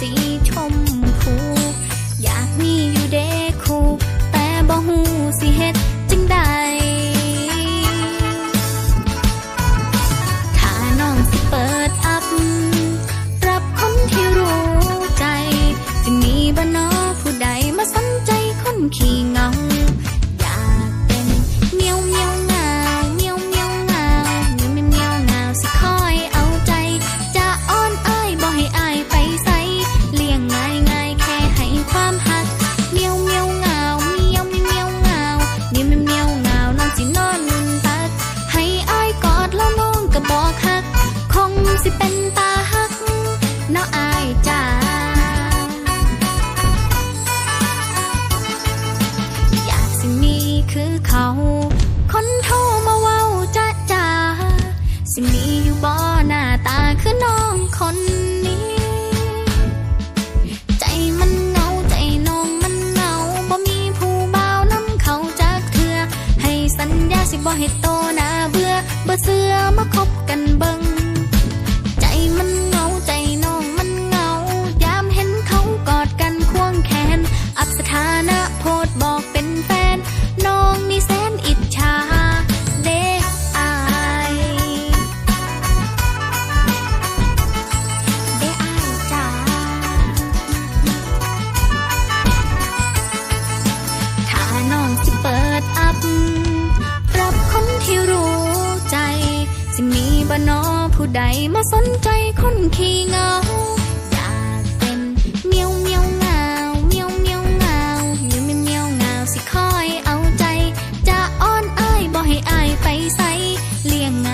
是痛苦。 อกหัก คงสิเป็นตาหักเนาะอายจ้าอยากสิมีคือเขา คนโทรมาเว้าจ้าจ้าสิมีอยู่บ่หน้าตาคือน้องคนนี้บ่เฮ็ดโตนาเบื่อบ่เสื่อม น้องสิเปิดอัพรับคนที่รู้ใจ สิมีบ่นอผู้ใดมาสนใจคนขี้เงาอยากเป็นเมียวเมียวเงาเมียวเมียวเงาเมียวเมียวเงาสิคอยเอาใจ จะอ้อนอ้ายบ่ให้อ้ายไปใส่เลี้ยงไง